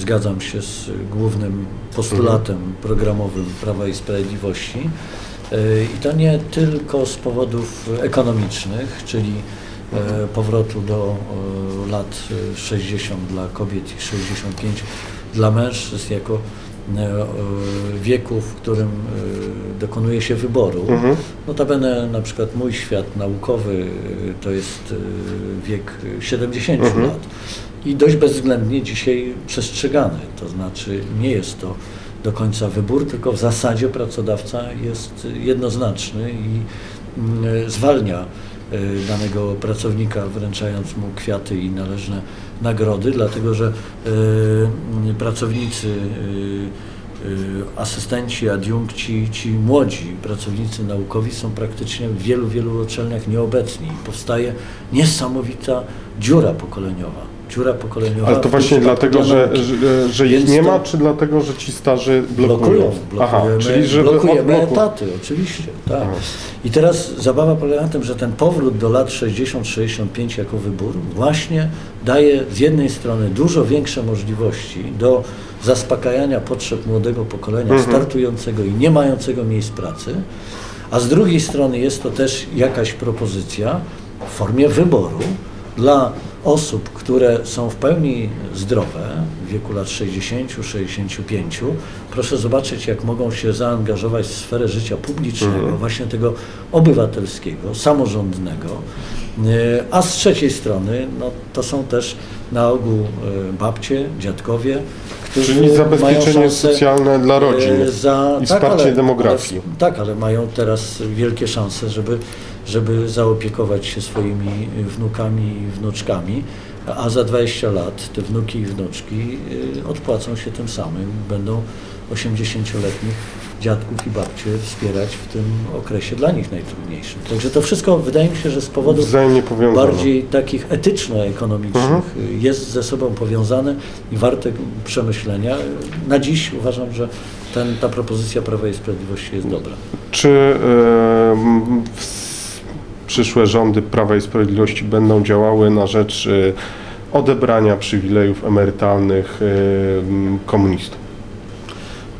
zgadzam się z głównym postulatem programowym Prawa i Sprawiedliwości. Y, I to nie tylko z powodów ekonomicznych, czyli e, powrotu do e, lat e, 60 dla kobiet i 65 dla mężczyzn jako e, e, wieku, w którym e, dokonuje się wyboru. Mhm. Notabene na przykład mój świat naukowy to jest wiek 70 Mhm. lat i dość bezwzględnie dzisiaj przestrzegany. To znaczy nie jest to do końca wybór, tylko w zasadzie pracodawca jest jednoznaczny i mm, zwalnia y, danego pracownika, wręczając mu kwiaty i należne nagrody, dlatego że y, pracownicy asystenci, adiunkci, ci młodzi pracownicy naukowi są praktycznie w wielu, wielu uczelniach nieobecni. Powstaje niesamowita dziura pokoleniowa. Dziura pokoleniowa. Ale to właśnie przypadku dlatego, dla że, że, że ich nie ma, czy dlatego, że ci starzy blokują? Blokują, Aha, czyli żeby blokujemy etaty, oczywiście, tak. I teraz zabawa polega na tym, że ten powrót do lat 60-65 jako wybór właśnie daje z jednej strony dużo większe możliwości do zaspokajania potrzeb młodego pokolenia Mhm. startującego i nie mającego miejsc pracy, a z drugiej strony jest to też jakaś propozycja w formie wyboru dla osób, które są w pełni zdrowe, w wieku lat 60-65. Proszę zobaczyć, jak mogą się zaangażować w sferę życia publicznego, Mhm. właśnie tego obywatelskiego, samorządnego. E, A z trzeciej strony, no, to są też na ogół e, babcie, dziadkowie, którzy Czyli zabezpieczenie socjalne dla rodzin e, za, i wsparcie demografii. ale, tak, ale mają teraz wielkie szanse, żeby, żeby zaopiekować się swoimi wnukami i wnuczkami, a za 20 lat te wnuki i wnuczki y, odpłacą się tym samym, będą 80-letnich dziadków i babcie wspierać w tym okresie dla nich najtrudniejszym. Także to wszystko wydaje mi się, że z powodów bardziej takich etyczno-ekonomicznych Mhm. y, jest ze sobą powiązane i warte przemyślenia. Na dziś uważam, że ten, ta propozycja Prawa i Sprawiedliwości jest dobra. Czy w- przyszłe rządy Prawa i Sprawiedliwości będą działały na rzecz e, odebrania przywilejów emerytalnych em, komunistom?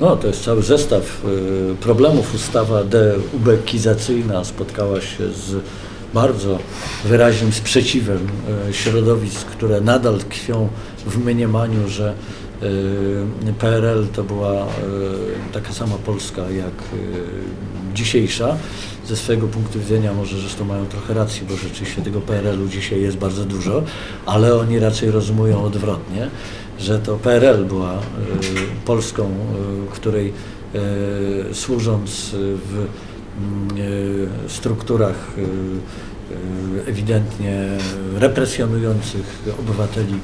No, to jest cały zestaw y, problemów. Ustawa deubekizacyjna spotkała się z bardzo wyraźnym sprzeciwem y, środowisk, które nadal tkwią w mniemaniu, że y, PRL to była y, taka sama Polska jak y, dzisiejsza. Ze swojego punktu widzenia może zresztą mają trochę racji, bo rzeczywiście tego PRL-u dzisiaj jest bardzo dużo, ale oni raczej rozumują odwrotnie, że to PRL była y, Polską, y, której y, służąc w y, strukturach y, y, ewidentnie represjonujących obywateli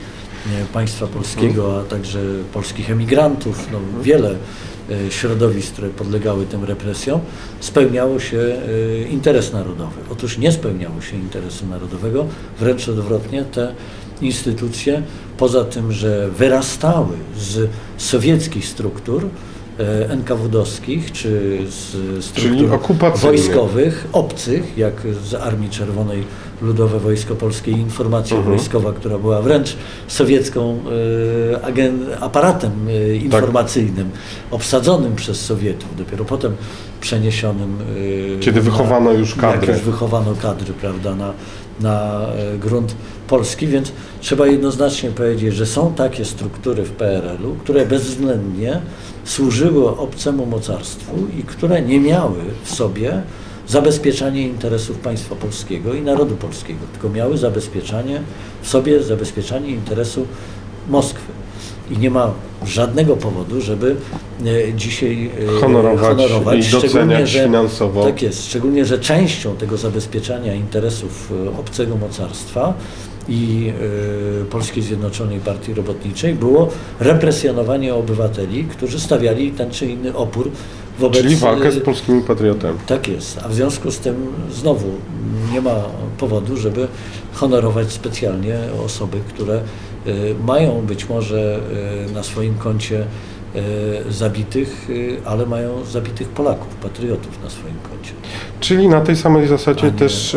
nie, państwa polskiego, a także polskich emigrantów, no, wiele y, środowisk, które podlegały tym represjom, spełniało się y, interes narodowy. Otóż nie spełniało się interesu narodowego, wręcz odwrotnie, te instytucje, poza tym, że wyrastały z sowieckich struktur, e, NKWD-owskich czy z struktur wojskowych, obcych, jak z Armii Czerwonej Ludowe Wojsko Polskie i Informacja Mhm. Wojskowa, która była wręcz sowiecką e, aparatem e, informacyjnym, obsadzonym przez Sowietów, dopiero potem przeniesionym. e, Kiedy wychowano już kadry. Jak już wychowano kadry, prawda, na, na grunt polski, więc trzeba jednoznacznie powiedzieć, że są takie struktury w PRL-u, które bezwzględnie służyły obcemu mocarstwu i które nie miały w sobie zabezpieczanie interesów państwa polskiego i narodu polskiego, tylko miały zabezpieczanie w sobie zabezpieczanie interesu Moskwy. I nie ma żadnego powodu, żeby e, dzisiaj e, Honorować i doceniać szczególnie, że- finansowo. Tak jest, szczególnie, że częścią tego zabezpieczania interesów e, obcego mocarstwa i e, Polskiej Zjednoczonej Partii Robotniczej było represjonowanie obywateli, którzy stawiali ten czy inny opór wobec... Czyli walkę z e, polskimi patriotami. tak jest, a w związku z tym znowu nie ma powodu, żeby honorować specjalnie osoby, które y, mają być może y, na swoim koncie y, zabitych, y, ale mają zabitych Polaków, patriotów na swoim koncie. Czyli na tej samej zasadzie też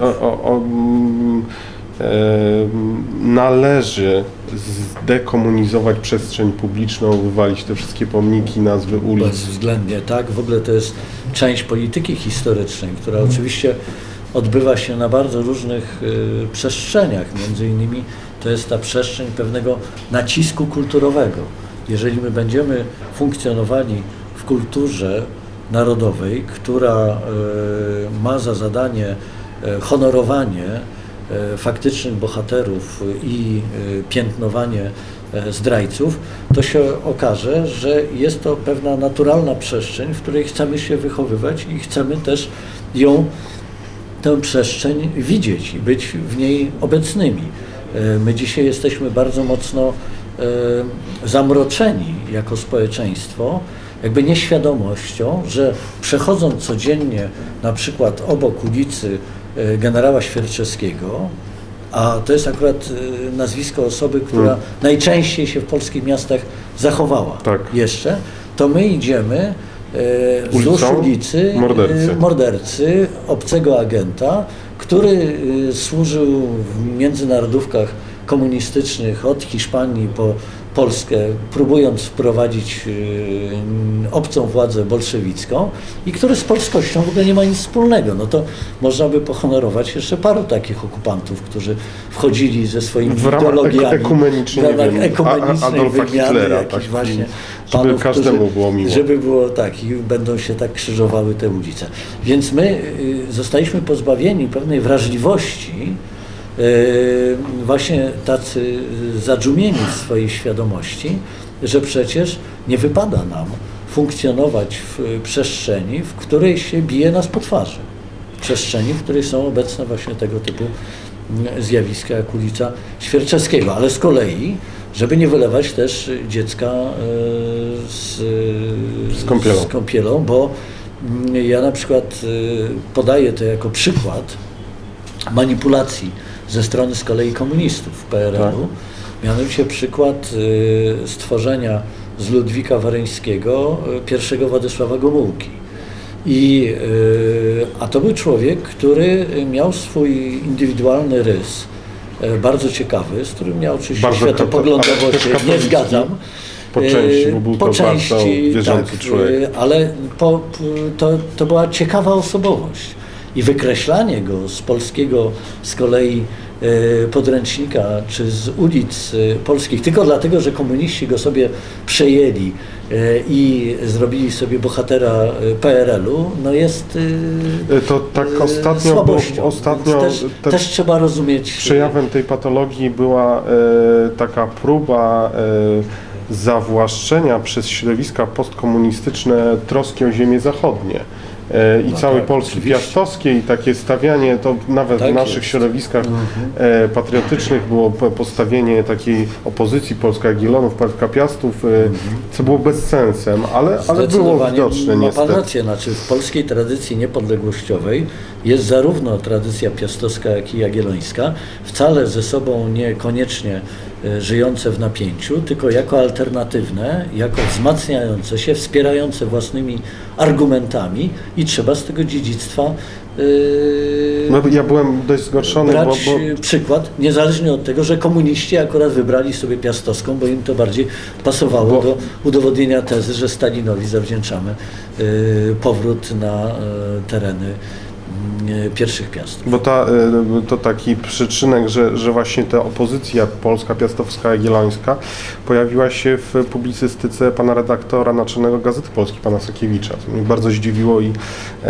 o, o, o, mm, należy zdekomunizować przestrzeń publiczną, wywalić te wszystkie pomniki, nazwy ulic. Bezwzględnie tak. W ogóle to jest część polityki historycznej, która oczywiście odbywa się na bardzo różnych y, przestrzeniach. Między innymi to jest ta przestrzeń pewnego nacisku kulturowego. Jeżeli my będziemy funkcjonowali w kulturze narodowej, która y, ma za zadanie y, honorowanie faktycznych bohaterów i y, piętnowanie e, zdrajców, to się okaże, że jest to pewna naturalna przestrzeń, w której chcemy się wychowywać i chcemy też ją, tę przestrzeń widzieć i być w niej obecnymi. E, My dzisiaj jesteśmy bardzo mocno e, zamroczeni jako społeczeństwo, jakby nieświadomością, że przechodząc codziennie na przykład obok ulicy e, generała Świerczewskiego, a to jest akurat e, nazwisko osoby, która Mm. najczęściej się w polskich miastach zachowała Tak. jeszcze, to my idziemy e, wzdłuż ulicy e, mordercy. mordercy, obcego agenta, który e, służył w międzynarodówkach komunistycznych od Hiszpanii po Polskę, próbując wprowadzić e, obcą władzę bolszewicką i który z polskością w ogóle nie ma nic wspólnego. No to można by pohonorować jeszcze paru takich okupantów, którzy wchodzili ze swoimi W ramach ideologiami. ek- ekumenicznie, w ramach ekumenicznej Adolfa wymiany Hitlera, tak, właśnie żeby panów, każdemu którzy, było miło. Żeby było tak i będą się tak krzyżowały te ulice. Więc my y, zostaliśmy pozbawieni pewnej wrażliwości, y, właśnie tacy zadżumieni w swojej świadomości, że przecież nie wypada nam funkcjonować w przestrzeni, w której się bije nas po twarzy. Przestrzeni, w której są obecne właśnie tego typu mm, zjawiska jak ulica Świerczewskiego, ale z kolei, żeby nie wylewać też dziecka e, z, Z kąpielą. z kąpielą, bo mm, ja na przykład e, podaję to jako przykład manipulacji ze strony z kolei komunistów w PRL-u. Tak. Mianowicie przykład y, stworzenia z Ludwika Wareńskiego y, pierwszego Władysława Gomułki. I, y, a to był człowiek, który miał swój indywidualny rys, bardzo ciekawy, z którym ja oczywiście Bardzo światopoglądowo się nie zgadzam. Po części, bo był po to części, bardzo wierzący tak, człowiek. ale po, to, to była ciekawa osobowość. I wykreślanie go z polskiego z kolei e, podręcznika czy z ulic e, polskich tylko dlatego, że komuniści go sobie przejęli e, i zrobili sobie bohatera PRL-u, no jest To tak ostatnio, słabością. ostatnio też, te- też trzeba rozumieć przejawem tej patologii była taka próba zawłaszczenia przez środowiska postkomunistyczne troski o ziemie zachodnie. E, I No całej tak, Polski oczywiście. piastowskiej, takie stawianie, to nawet Tak w naszych jest. środowiskach Mhm. e, patriotycznych było po- postawienie takiej opozycji Polska Jagiellonów, Polska Piastów, e, co było bezsensem, ale, ale było Zdecydowanie widoczne ma Pan niestety. rację, znaczy w polskiej tradycji niepodległościowej jest zarówno tradycja piastowska, jak i jagiellońska, wcale ze sobą niekoniecznie żyjące w napięciu, tylko jako alternatywne, jako wzmacniające się, wspierające własnymi argumentami i trzeba z tego dziedzictwa e, No, ja byłem dość zgorszony, bo, brać bo e, przykład, niezależnie od tego, że komuniści akurat wybrali sobie piastowską, bo im to bardziej pasowało Bo- do udowodnienia tezy, że Stalinowi zawdzięczamy e, powrót na tereny pierwszych piastów. Bo ta, y, to taki przyczynek, że, że właśnie ta opozycja polska, piastowska, jagiellońska pojawiła się w publicystyce pana redaktora naczelnego Gazety Polskiej, pana Sakiewicza. To mnie bardzo zdziwiło i e,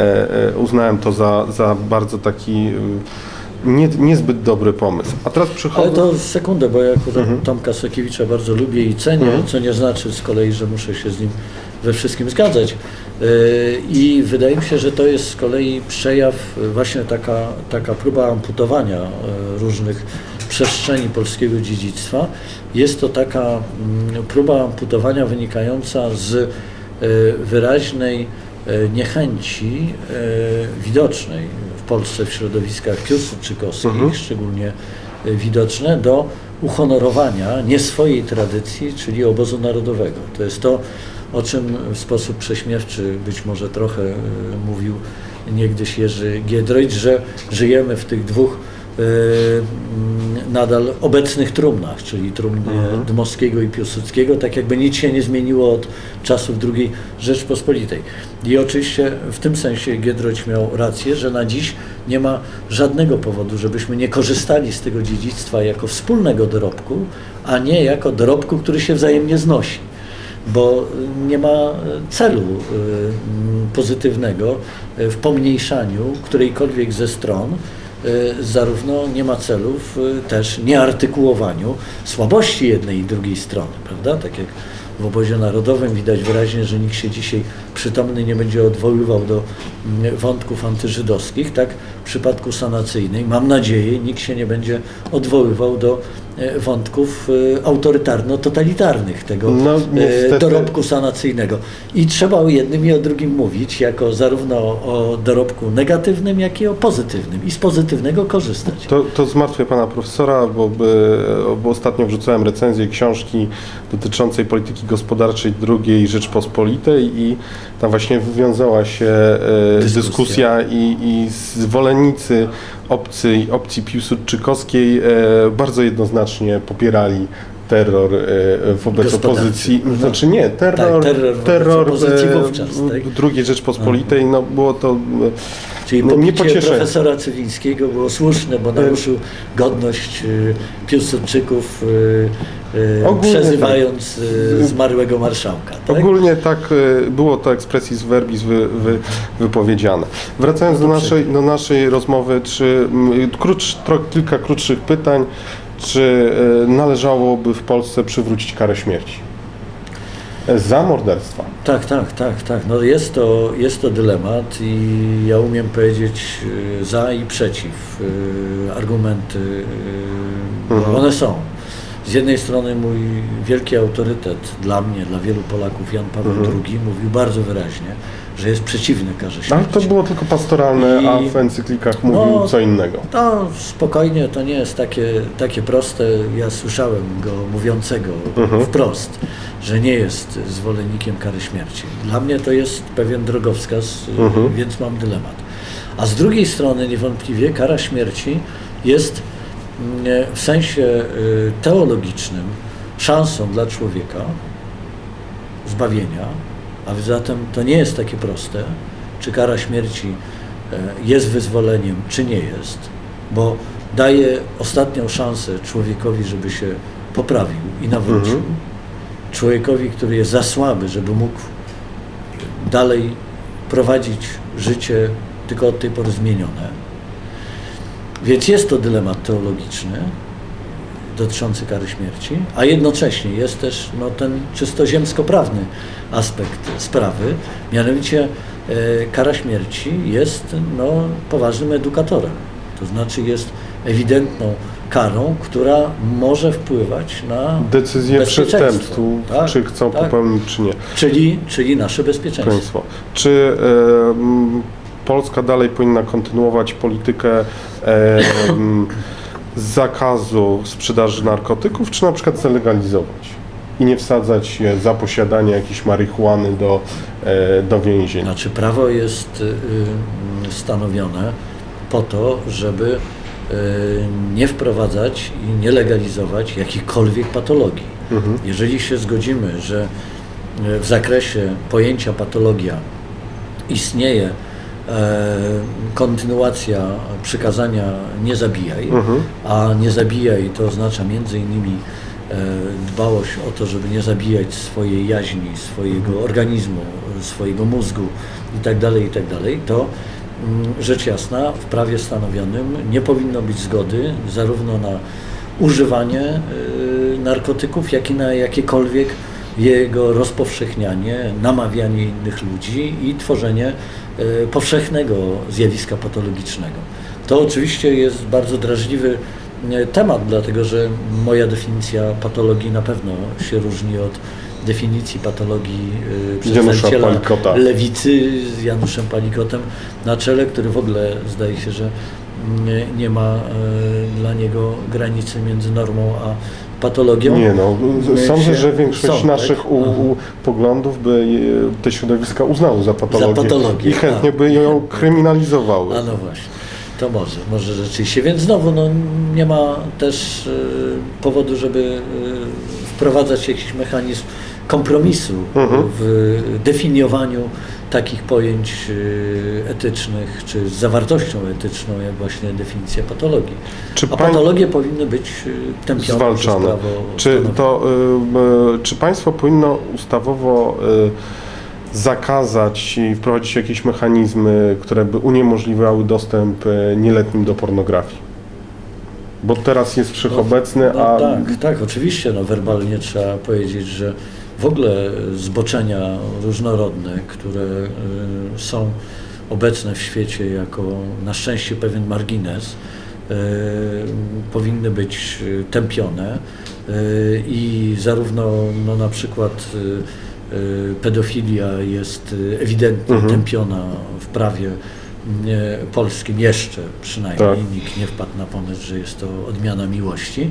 e, uznałem to za, za bardzo taki nie, niezbyt dobry pomysł. A teraz przychodzę... Ale to sekundę, bo ja akurat Mhm. Tomka Sakiewicza bardzo lubię i cenię, Mhm. co nie znaczy z kolei, że muszę się z nim we wszystkim zgadzać. Yy, I wydaje mi się, że to jest z kolei przejaw, yy, właśnie taka, taka próba amputowania yy, różnych przestrzeni polskiego dziedzictwa. Jest to taka mm, próba amputowania wynikająca z wyraźnej niechęci widocznej w Polsce w środowiskach piłsudczykowskich, Mhm. szczególnie y, widoczne, do uhonorowania nie swojej tradycji, czyli obozu narodowego. To jest to, o czym w sposób prześmiewczy być może trochę y, mówił niegdyś Jerzy Giedroyć, że żyjemy w tych dwóch mm, nadal obecnych trumnach, czyli trumnie Dmowskiego i Piłsudskiego, tak jakby nic się nie zmieniło od czasów II Rzeczpospolitej. I oczywiście w tym sensie Giedroć miał rację, że na dziś nie ma żadnego powodu, żebyśmy nie korzystali z tego dziedzictwa jako wspólnego dorobku, a nie jako dorobku, który się wzajemnie znosi bo nie ma celu y, mm, pozytywnego y, w pomniejszaniu którejkolwiek ze stron, zarówno nie ma celu w też nieartykułowaniu słabości jednej i drugiej strony, prawda? Tak jak w obozie narodowym widać wyraźnie, że nikt się dzisiaj przytomny nie będzie odwoływał do wątków antyżydowskich, tak w przypadku sanacyjnej, mam nadzieję, nikt się nie będzie odwoływał do e, wątków e, autorytarno-totalitarnych tego No, e, niestety- dorobku sanacyjnego. I trzeba o jednym i o drugim mówić, jako zarówno o dorobku negatywnym, jak i o pozytywnym. I z pozytywnego korzystać. To, to zmartwię pana profesora, bo, bo ostatnio wrzucałem recenzję książki dotyczącej polityki gospodarczej II Rzeczpospolitej i tam właśnie wywiązała się e, Dyskusja. dyskusja, i, i zwolennicy opcji, opcji Piłsudczykowskiej e, bardzo jednoznacznie popierali terror e, wobec Gospodarczy. opozycji. No. Znaczy nie, terror, Tak, terror terror opozycji e, wówczas, tak? II Rzeczpospolitej, no było to e, Czyli No, nie profesora Cywińskiego było słuszne, bo naruszył godność Piłsudczyków, Ogólnie przezywając tak. zmarłego marszałka. Tak? Ogólnie tak e, było to expressis verbis wy, wy, wypowiedziane. Wracając do No to naszej, do naszej rozmowy, czy krótsz, tro, kilka krótszych pytań, czy e, należałoby w Polsce przywrócić karę śmierci? E, Za morderstwa. Tak, tak, tak, tak. No jest to, jest to dylemat i ja umiem powiedzieć y, za i przeciw. Argumenty, Mhm. one są. Z jednej strony mój wielki autorytet dla mnie, dla wielu Polaków, Jan Paweł Mhm. II, mówił bardzo wyraźnie, że jest przeciwny karze śmierci. Ale to było tylko pastoralne, a I- w encyklikach mówił No, co innego. No spokojnie, to nie jest takie, takie proste. Ja słyszałem go mówiącego Mhm. wprost, że nie jest zwolennikiem kary śmierci. Dla mnie to jest pewien drogowskaz, Mhm. więc mam dylemat. A z drugiej strony niewątpliwie kara śmierci jest mm, w sensie y, teologicznym szansą dla człowieka zbawienia, a zatem to nie jest takie proste, czy kara śmierci e, jest wyzwoleniem, czy nie jest, bo daje ostatnią szansę człowiekowi, żeby się poprawił i nawrócił. Mhm. Człowiekowi, który jest za słaby, żeby mógł dalej prowadzić życie tylko od tej pory zmienione. Więc jest to dylemat teologiczny dotyczący kary śmierci, a jednocześnie jest też no, ten czysto ziemsko-prawny aspekt sprawy, mianowicie e, kara śmierci jest no, poważnym edukatorem. To znaczy jest ewidentną karą, która może wpływać na Decyzję przestępstwu, Tak, czy chcą tak. popełnić, czy nie. Czyli, czyli nasze bezpieczeństwo. Państwo. Czy e, Polska dalej powinna kontynuować politykę e, zakazu sprzedaży narkotyków, czy na przykład zalegalizować i nie wsadzać za posiadanie jakiejś marihuany do, e, do więzień? Znaczy prawo jest y, y, stanowione po to, żeby y, nie wprowadzać i nie legalizować jakichkolwiek patologii. Mhm. Jeżeli się zgodzimy, że w zakresie pojęcia patologia istnieje kontynuacja przykazania nie zabijaj, Mhm. a nie zabijaj to oznacza między innymi e, dbałość o to, żeby nie zabijać swojej jaźni, swojego organizmu, swojego mózgu itd., itd., to mm, rzecz jasna w prawie stanowionym nie powinno być zgody zarówno na używanie y, narkotyków, jak i na jakiekolwiek jego rozpowszechnianie, namawianie innych ludzi i tworzenie y, powszechnego zjawiska patologicznego. To oczywiście jest bardzo drażliwy y, temat, dlatego że moja definicja patologii na pewno się różni od definicji patologii Janusza przedstawiciela lewicy z Januszem Palikotem na czele, który w ogóle zdaje się, że nie, nie ma e, dla niego granicy między normą a patologią. Nie no, sądzę, że większość są, naszych tak? u, Aha. u poglądów by te środowiska uznały za patologię, patologię, i chętnie tak. by ją kryminalizowały. A no właśnie. To może, może rzeczywiście. Więc znowu no, nie ma też y, powodu, żeby y, wprowadzać jakiś mechanizm kompromisu Mhm. w definiowaniu takich pojęć y, etycznych, czy z zawartością etyczną, jak właśnie definicja patologii. Czy A patologie powinny być y, tępione przez zwalczane. prawo Czy, to, y, y, czy państwo powinno ustawowo y, zakazać i wprowadzić jakieś mechanizmy, które by uniemożliwiały dostęp nieletnim do pornografii? Bo teraz jest wszechobecny, No, a tak, tak, oczywiście, no, werbalnie trzeba powiedzieć, że w ogóle zboczenia różnorodne, które y, są obecne w świecie jako na szczęście pewien margines, y, powinny być y, tępione i zarówno no, na przykład pedofilia jest ewidentnie Mhm. tępiona w prawie polskim jeszcze przynajmniej. Tak. Nikt nie wpadł na pomysł, że jest to odmiana miłości.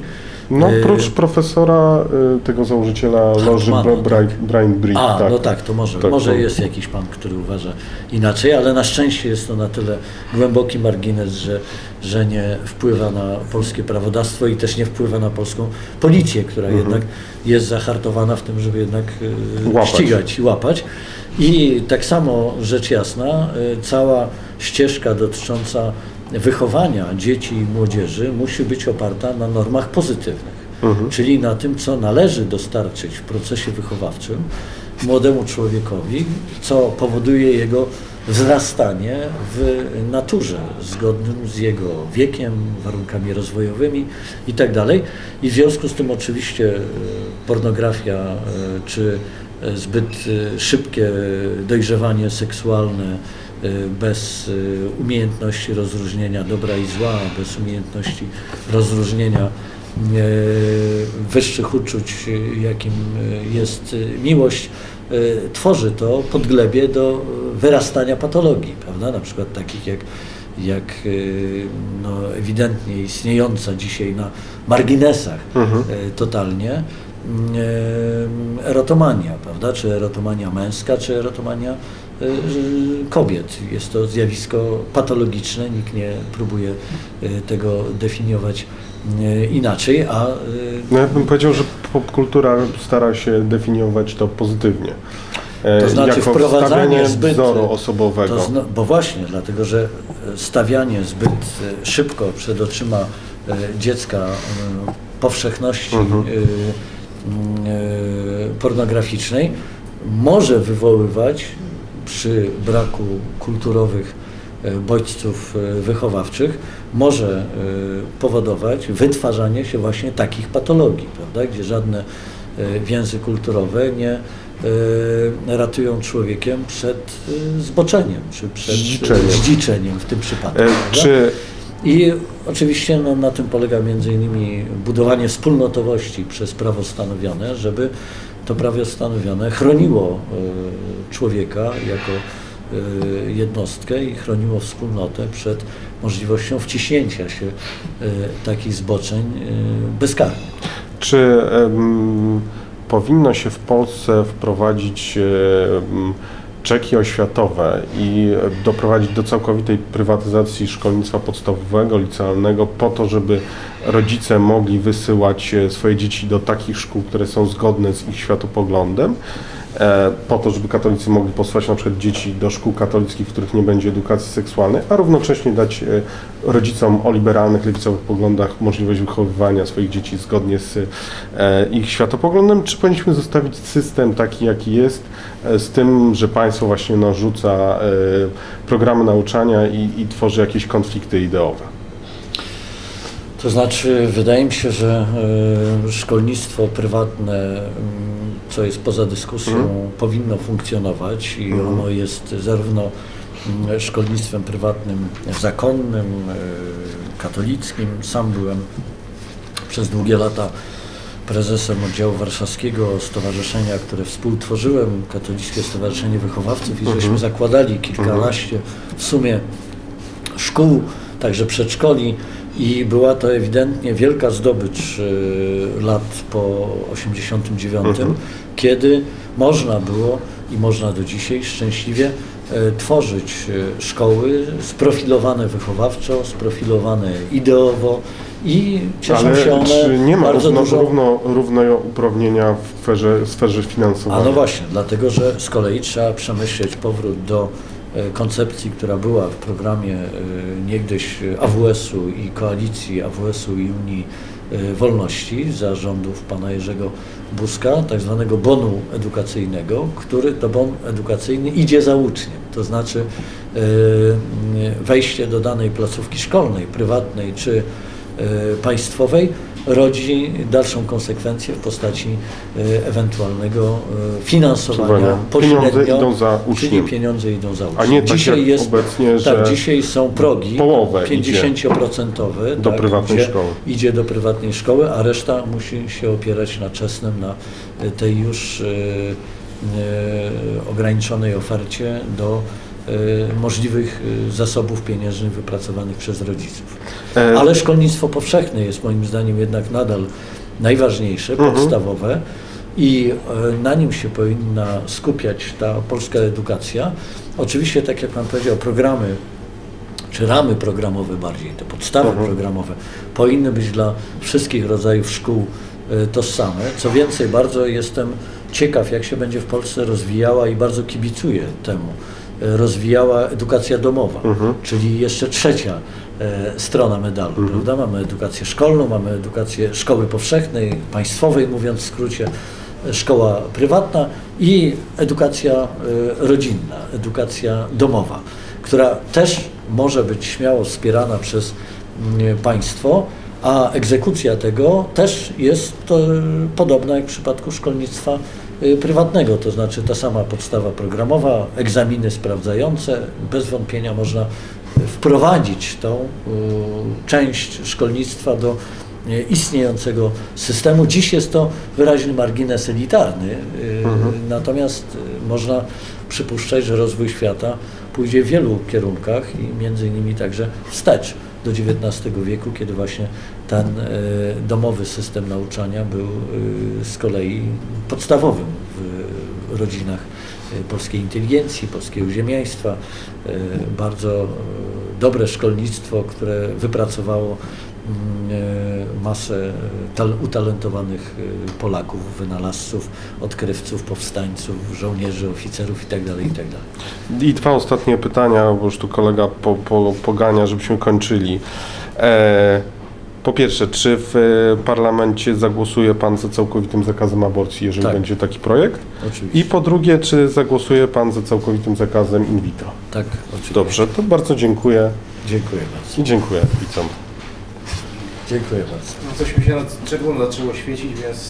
No, y, oprócz profesora, y, tego założyciela loży Hartmana, Bra- Brian Brick. A, tak. no tak, to może, Tak, może jest jakiś pan, który uważa inaczej, ale na szczęście jest to na tyle głęboki margines, że, że nie wpływa na polskie prawodawstwo i też nie wpływa na polską policję, która Mhm. jednak jest zahartowana w tym, żeby jednak y, Łapać. ścigać i łapać. I tak samo rzecz jasna, y, cała ścieżka dotycząca wychowania dzieci i młodzieży musi być oparta na normach pozytywnych Mhm. czyli na tym, co należy dostarczyć w procesie wychowawczym młodemu człowiekowi, co powoduje jego wzrastanie w naturze, zgodnym z jego wiekiem, warunkami rozwojowymi itd. I w związku z tym oczywiście e, pornografia e, czy e, zbyt szybkie dojrzewanie seksualne bez e, umiejętności rozróżnienia dobra i zła, bez umiejętności rozróżnienia e, wyższych uczuć, jakim jest miłość, tworzy to podglebie do wyrastania patologii, prawda? Na przykład takich jak, jak no, ewidentnie istniejąca dzisiaj na marginesach Mhm. totalnie erotomania, prawda? Czy erotomania męska, czy erotomania e, kobiet. Jest to zjawisko patologiczne, nikt nie próbuje e, tego definiować e, inaczej, a No ja bym powiedział, że popkultura stara się definiować to pozytywnie. E, To znaczy jako wprowadzanie zbyt- wzoru osobowego. Zno, bo właśnie, dlatego że e, stawianie zbyt e, szybko przed oczyma dziecka powszechności Mhm. Pornograficznej może wywoływać przy braku kulturowych e, bodźców e, wychowawczych, może e, powodować wytwarzanie się właśnie takich patologii, prawda, gdzie żadne e, więzy kulturowe nie e, ratują człowiekiem przed e, zboczeniem, czy przed Zdziczeniem. zdziczeniem w tym przypadku. E? Czy I oczywiście no, na tym polega między innymi budowanie wspólnotowości przez prawo stanowione, żeby to prawo stanowione chroniło e, człowieka jako e, jednostkę i chroniło wspólnotę przed możliwością wciśnięcia się e, takich zboczeń bezkarnie. Czy em, powinno się w Polsce wprowadzić em, czeki oświatowe i doprowadzić do całkowitej prywatyzacji szkolnictwa podstawowego, licealnego, po to, żeby rodzice mogli wysyłać e, swoje dzieci do takich szkół, które są zgodne z ich światopoglądem, po to, żeby katolicy mogli posłać na przykład dzieci do szkół katolickich, w których nie będzie edukacji seksualnej, a równocześnie dać e, rodzicom o liberalnych, lewicowych poglądach możliwość wychowywania swoich dzieci zgodnie z e, ich światopoglądem, czy powinniśmy zostawić system taki, jaki jest, e, z tym, że państwo właśnie narzuca e, programy nauczania i, i tworzy jakieś konflikty ideowe? To znaczy, wydaje mi się, że e, szkolnictwo prywatne, mm, co jest poza dyskusją, Mhm. powinno funkcjonować i Mhm. ono jest zarówno mm, szkolnictwem prywatnym zakonnym, e, katolickim. Sam byłem przez długie lata prezesem oddziału warszawskiego stowarzyszenia, które współtworzyłem, Katolickie Stowarzyszenie Wychowawców i żeśmy Mhm. zakładali kilkanaście w sumie szkół, także przedszkoli I była to ewidentnie wielka zdobycz y, lat po 89, Mhm. kiedy można było i można do dzisiaj szczęśliwie e, tworzyć e, szkoły sprofilowane wychowawczo, sprofilowane ideowo i cieszą Ale się one czy nie ma bardzo równo, dużą równo, równego uprawnienia w sferze, sferze finansowej? A no właśnie, dlatego że z kolei trzeba przemyśleć powrót do koncepcji, która była w programie e, niegdyś AWS-u i koalicji AWS-u i Unii e, Wolności za rządów pana Jerzego Buzka, tak zwanego bonu edukacyjnego, który to bon edukacyjny idzie za uczniem, to znaczy e, wejście do danej placówki szkolnej, prywatnej czy e, państwowej rodzi dalszą konsekwencję w postaci e, ewentualnego e, finansowania pośrednio, Pieniądze idą za czyli pieniądze idą za uczniem. A nie tak jak obecnie, że tak, dzisiaj są progi połowę idzie 50% do tak, prywatnej szkoły. Idzie do prywatnej szkoły, a reszta musi się opierać na czesnym, na e, tej już e, e, ograniczonej ofercie do e, możliwych e, zasobów pieniężnych wypracowanych przez rodziców. E, Ale szkolnictwo powszechne jest moim zdaniem jednak nadal najważniejsze, Mhm. podstawowe i e, na nim się powinna skupiać ta polska edukacja. Oczywiście, tak jak Pan powiedział, programy czy ramy programowe bardziej, te podstawy Mhm. programowe powinny być dla wszystkich rodzajów szkół e, tożsame. Co więcej, bardzo jestem ciekaw, jak się będzie w Polsce rozwijała i bardzo kibicuję temu, rozwijała edukacja domowa, Mhm. czyli jeszcze trzecia e, strona medalu, prawda? Mamy edukację szkolną, mamy edukację szkoły powszechnej, państwowej, mówiąc w skrócie, e, szkoła prywatna i edukacja e, rodzinna, edukacja domowa, która też może być śmiało wspierana przez mm, państwo, a egzekucja tego też jest e, podobna jak w przypadku szkolnictwa prywatnego, to znaczy ta sama podstawa programowa, egzaminy sprawdzające, bez wątpienia można wprowadzić tą y, część szkolnictwa do y, istniejącego systemu. Dziś jest to wyraźny margines elitarny, y, natomiast y, można przypuszczać, że rozwój świata pójdzie w wielu kierunkach i między innymi także wstecz do XIX wieku, kiedy właśnie ten y, domowy system nauczania był y, z kolei podstawowym w rodzinach y, polskiej inteligencji, polskiego ziemiaństwa. Bardzo dobre szkolnictwo, które wypracowało mm, masę tal- utalentowanych Polaków, wynalazców, odkrywców, powstańców, żołnierzy, oficerów itd. itd. I dwa ostatnie pytania, bo już tu kolega po, po, pogania, żebyśmy kończyli. E, po pierwsze, czy w e, parlamencie zagłosuje Pan za całkowitym zakazem aborcji, jeżeli Tak. będzie taki projekt? Oczywiście. I po drugie, czy zagłosuje Pan za całkowitym zakazem in vitro? tak, oczywiście. Dobrze, to bardzo dziękuję Dziękuję bardzo. i dziękuję widzom. Dziękuję bardzo. No coś mi się nad czerwono zaczęło świecić, więc